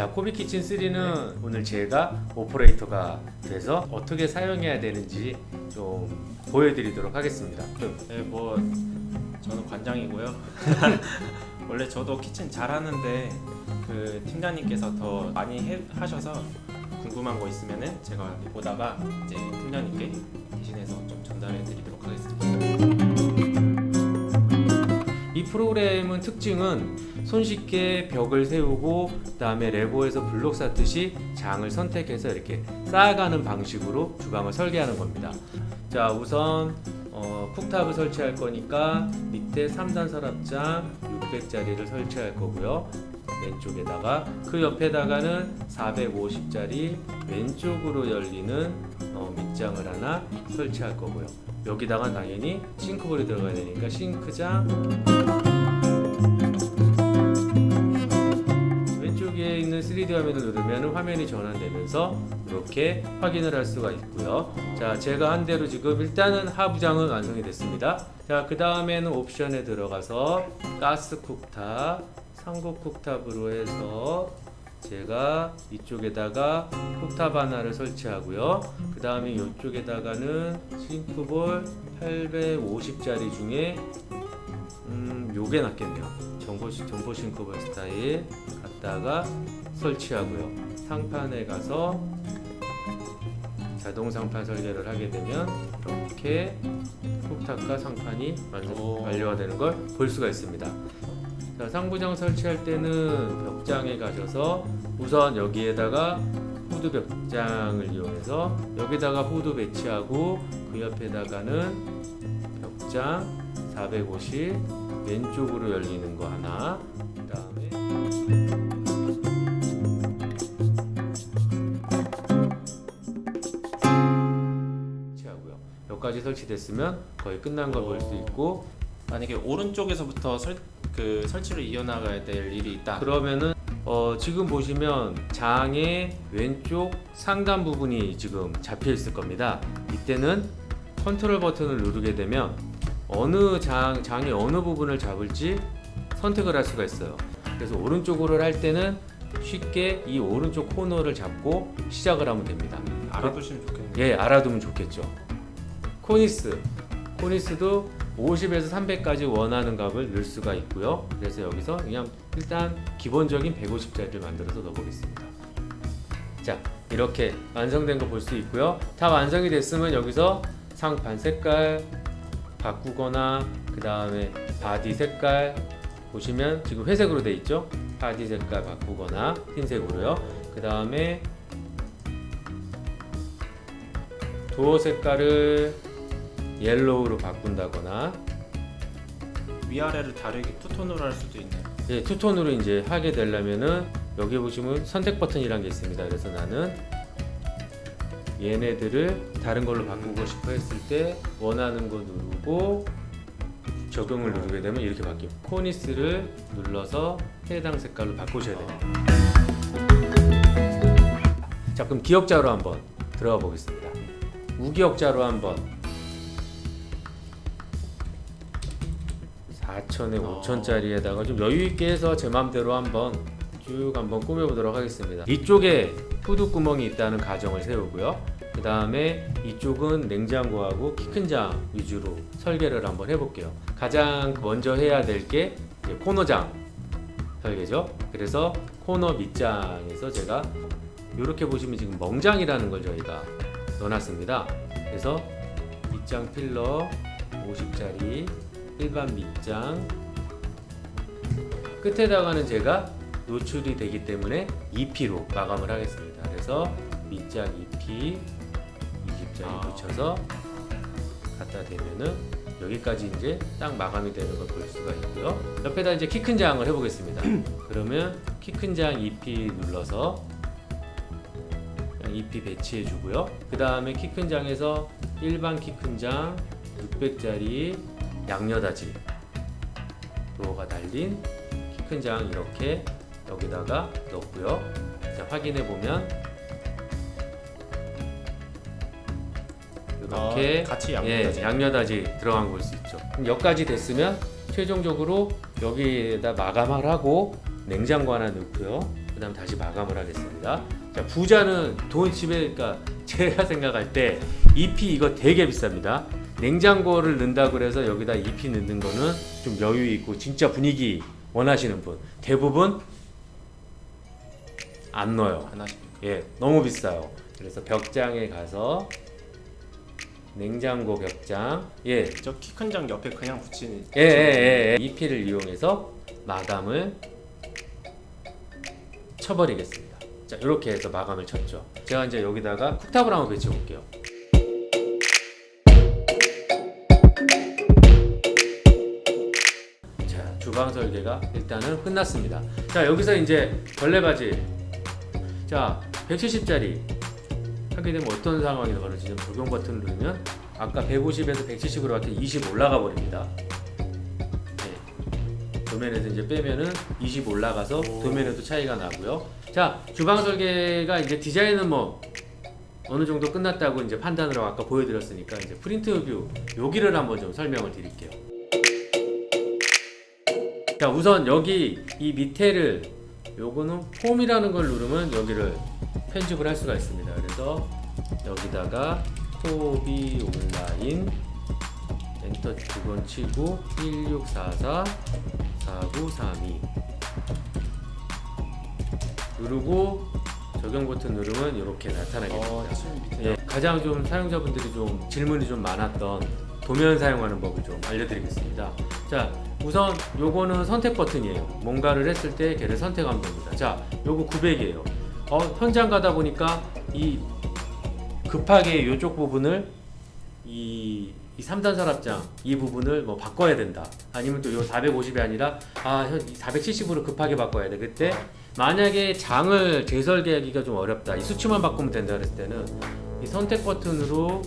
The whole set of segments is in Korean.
자, 코비 키친 3는 오늘 제가 오퍼레이터가 돼서 어떻게 사용해야 되는지 좀 보여드리도록 하겠습니다. 네, 뭐 저는 관장이고요. 원래 저도 키친 잘하는데 그 팀장님께서 더 많이 해, 하셔서 궁금한 거 있으면은 제가 보다가 이제 팀장님께 대신해서 좀 전달해 드리도록 하겠습니다. 이 프로그램은 특징은 손쉽게 벽을 세우고 그다음에 레고에서 블록 쌓듯이 장을 선택해서 이렇게 쌓아가는 방식으로 주방을 설계하는 겁니다. 자 우선 어, 쿡탑을 설치할 거니까 밑에 3단 서랍장 600짜리를 설치할 거고요. 왼쪽에다가 그 옆에다가는 450짜리 왼쪽으로 열리는 어, 밑장을 하나 설치할 거고요. 여기다가 당연히 싱크볼이 들어가야 되니까 싱크장 왼쪽에 있는 3D 화면을 누르면 화면이 전환되면서 이렇게 확인을 할 수가 있고요. 자, 제가 한 대로 지금 일단은 하부장은 완성이 됐습니다. 자, 그 다음에는 옵션에 들어가서 가스 쿡탑, 상고 쿡탑으로 해서 제가 이쪽에다가 쿡탑 하나를 설치하고요. 그 다음에 이쪽에다가는 싱크볼 850짜리 중에 음, 요게 낫겠네요. 정보 정보 싱크볼 스타일 갖다가 설치하고요. 상판에 가서 자동 상판 설계를 하게 되면 이렇게 쿡탑과 상판이. 완료가 되는 걸 볼 수가 있습니다. 자, 상부장 설치할 때는 벽장에 가셔서 우선 여기에다가 후드 벽장을 이용해서 여기다가 후드 배치하고 그 옆에다가는 벽장 450 왼쪽으로 열리는 거 하나 그다음에 배치하고요. 여기까지 설치됐으면 거의 끝난 걸 볼 수 있고 만약에 오른쪽에서부터 설, 그 설치를 이어나가야 될 일이 있다. 그러면은 어, 지금 보시면 장의 왼쪽 상단 부분이 지금 잡혀 있을 겁니다. 이때는 컨트롤 버튼을 누르게 되면 어느 장 장의 어느 부분을 잡을지 선택을 할 수가 있어요. 그래서 오른쪽으로 할 때는 쉽게 이 오른쪽 코너를 잡고 시작을 하면 됩니다. 알아두시면 좋겠네요. 예, 알아두면 좋겠죠. 코니스. 코니스도 50에서 300까지 원하는 값을 넣을 수가 있고요. 그래서 여기서 그냥 일단 기본적인 150짜리를 만들어서 넣어보겠습니다. 자, 이렇게 완성된 거 볼 수 있고요. 다 완성이 됐으면 여기서 상판 색깔 바꾸거나 그 다음에 바디 색깔 보시면 지금 회색으로 돼 있죠? 바디 색깔 바꾸거나 흰색으로요. 그 다음에 도어 색깔을 옐로우로 바꾼다거나 위아래를 다르게 투톤으로 할 수도 있네요. 예, 투톤으로 이제 하게 되려면은 여기 보시면 선택 버튼이란 게 있습니다. 그래서 나는 얘네들을 다른 걸로 바꾸고 싶어 했을 때 원하는 거 누르고 적용을 누르게 되면 이렇게 바뀌어요. 코니스를 눌러서 해당 색깔로 바꾸셔야 돼요. 자, 그럼 기억자로 한번 들어가 보겠습니다. 우기역자로 한번 4천에 어. 5천짜리에다가 좀 여유 있게 해서 제 맘대로 한번 쭉 한번 꾸며보도록 하겠습니다. 이쪽에 후드 구멍이 있다는 가정을 세우고요. 그 다음에 이쪽은 냉장고하고 키 큰 장 위주로 설계를 한번 해볼게요. 가장 먼저 해야 될 게 코너장 설계죠. 그래서 코너 밑장에서 제가 이렇게 보시면 지금 멍장이라는 걸 저희가 넣어놨습니다. 그래서 밑장 필러 50짜리 일반 밑장 끝에다가는 제가 노출이 되기 때문에 2P로 마감을 하겠습니다. 그래서 밑장 2P 20장에 아. 붙여서 갖다 대면은 여기까지 이제 딱 마감이 되는 걸 볼 수가 있고요. 옆에다 이제 키 큰 장을 해보겠습니다. 그러면 키 큰 장 2P 눌러서 그냥 2P 배치해 주고요. 그 다음에 키 큰 장에서 일반 키 큰 장 600짜리 양녀다지 로어가 달린 키 큰 장 이렇게 여기다가 넣고요. 자, 확인해 보면 이렇게 아, 같이 예, 양보까지. 양녀다지 들어간 걸볼수 있죠. 그럼 여기까지 됐으면 최종적으로 여기에다 마감을 하고 냉장고 하나 넣고요. 그 그다음 다시 마감을 하겠습니다. 자 부자는 돈 집에 그러니까 제가 생각할 때 잎이 이거 되게 비쌉니다. 냉장고를 넣는다 그래서 여기다 잎이 넣는 거는 좀 여유 있고 진짜 분위기 원하시는 분 대부분 안 넣어요. 안 하십니까? 예, 너무 비싸요. 그래서 벽장에 가서 냉장고 벽장, 예, 저 키 큰 장 옆에 그냥 붙이는 예, 예, 예, 예. EP를 이용해서 마감을 쳐버리겠습니다. 자, 이렇게 해서 마감을 쳤죠. 제가 이제 여기다가 쿡탑을 한번 배치해 볼게요. 주방 설계가 일단은 끝났습니다. 자, 여기서 이제 걸레바지. 자, 170짜리 하게 되면 어떤 상황이 벌어지냐면 적용 버튼을 누르면 아까 150에서 170으로 바뀌어 20 올라가 버립니다. 네. 도면에서 이제 빼면은 20 올라가서 오. 도면에도 차이가 나고요. 자, 주방 설계가 이제 디자인은 뭐 어느 정도 끝났다고 이제 판단으로 아까 보여드렸으니까 이제 프린트 뷰 여기를 한번 좀 설명을 드릴게요. 자, 우선 여기 이 밑에를 요거는 폼이라는 걸 누르면 여기를 편집을 할 수가 있습니다. 그래서 여기다가 톱이 온라인 엔터 두 번 치고 1644 4932 누르고 적용 버튼 누르면 이렇게 나타나게 됩니다. 어, 예, 가장 좀 사용자분들이 좀 질문이 좀 많았던 도면 사용하는 법을 좀 알려드리겠습니다. 자, 우선 요거는 선택 버튼이에요. 뭔가를 했을 때 걔를 선택하면 됩니다. 자, 요거 900이에요. 어, 현장 가다 보니까 이 급하게 요쪽 부분을 이, 이 3단 서랍장 이 부분을 뭐 바꿔야 된다. 아니면 또 요 450이 아니라 아, 470으로 급하게 바꿔야 돼. 그때 만약에 장을 재설계하기가 좀 어렵다. 이 수치만 바꾸면 된다 그랬을 때는 이 선택 버튼으로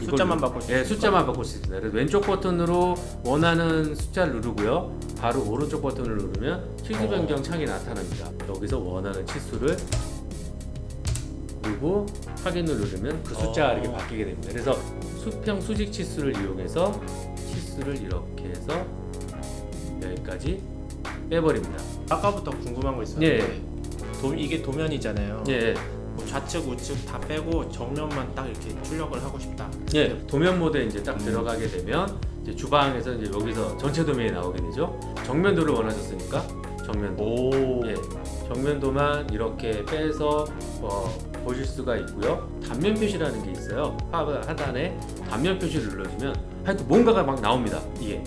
이걸 숫자만 누- 바꿀 수 예, 있어요. 숫자만 바꿀 수 있습니다. 그래서 왼쪽 버튼으로 원하는 숫자를 누르고요. 바로 오른쪽 버튼을 누르면 치수 어. 변경 창이 나타납니다. 여기서 원하는 치수를 누르고 확인을 누르면 그 숫자가 어. 이렇게 바뀌게 됩니다. 그래서 수평 수직 치수를 이용해서 치수를 이렇게 해서 여기까지 빼버립니다. 아까부터 궁금한 거 있었는데 도, 이게 도면이잖아요. 예, 뭐 좌측 우측 다 빼고 정면만 딱 이렇게 출력을 하고 싶다. 예, 도면 모드에 이제 딱 들어가게 되면 이제 주방에서 이제 여기서 전체 도면이 나오게 되죠. 정면도를 원하셨으니까 정면도. 오. 예, 정면도만 이렇게 빼서 어, 보실 수가 있고요. 단면 표시라는 게 있어요. 하, 하단에 단면 표시를 눌러주면 하여튼 뭔가가 막 나옵니다. 이게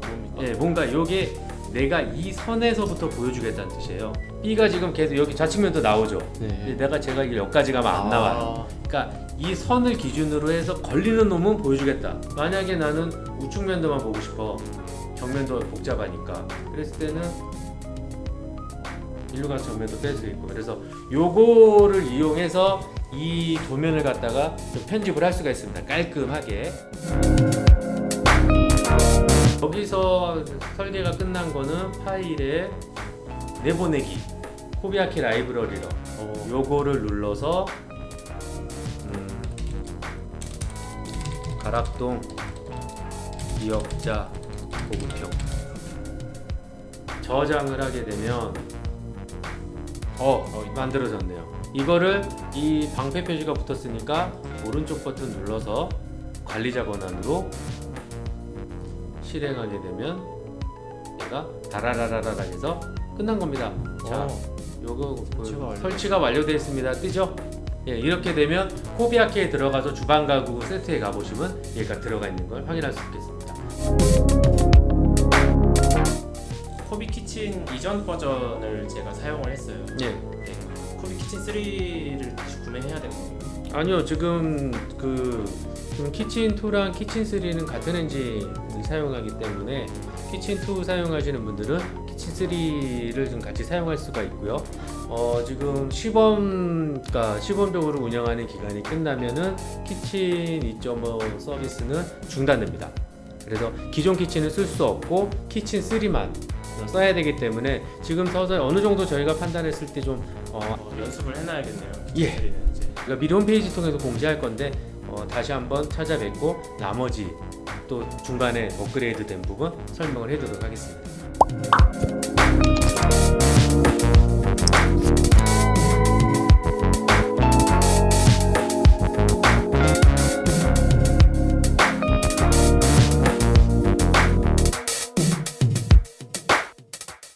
뭡니까? 예, 뭔가 이게 내가 이 선에서부터 보여주겠다는 뜻이에요. B가 지금 계속 여기 좌측면도 나오죠. 근데 네. 내가 제가 이 여기까지 가면 안 나와요. 그러니까 이 선을 기준으로 해서 걸리는 놈은 보여주겠다. 만약에 나는 우측면도만 보고 싶어. 정면도 복잡하니까. 그랬을 때는 일로 가서 정면도 뺄 수 있고. 그래서 요거를 이용해서 이 도면을 갖다가 좀 편집을 할 수가 있습니다. 깔끔하게. 여기서 설계가 끝난 거는 파일에 내보내기. 코비아키 라이브러리로 어. 요거를 눌러서 음, 가락동 기억자 보급형 저장을 하게 되면 어, 어, 만들어졌네요. 이거를 이 방패 표시가 붙었으니까 오른쪽 버튼 눌러서 관리자 권한으로 실행하게 되면 얘가 다라라라라 해서 끝난 겁니다. 자, 어. 요거 그 설치가 완료. 설치가 완료되어 있습니다. 뜨죠? 예, 이렇게 되면 코비아키에 들어가서 주방 가구 세트에 가보시면 얘가 들어가 있는 걸 확인할 수 있겠습니다. 코비 키친 이전 버전을 제가 사용을 했어요. 예. 네. 코비 키친 3를 다시 구매해야 되는 거예요. 아니요, 지금 그 지금 키친 2랑 키친 3는 같은 엔진을 사용하기 때문에 키친 2 사용하시는 분들은 키친 3를 좀 같이 사용할 수가 있고요. 어, 지금 시범, 그러니까 시범적으로 운영하는 기간이 끝나면은 키친 2.5 서비스는 중단됩니다. 그래서 기존 키친은 쓸 수 없고 키친 3만 써야 되기 때문에 지금 서서 어느 정도 저희가 판단했을 때 좀 어, 어, 연습을 해놔야겠네요. 예. 그러니까 미리 홈페이지 통해서 공지할 건데 어, 다시 한번 찾아뵙고 나머지 또 중간에 업그레이드 된 부분 설명을 해드리도록 하겠습니다.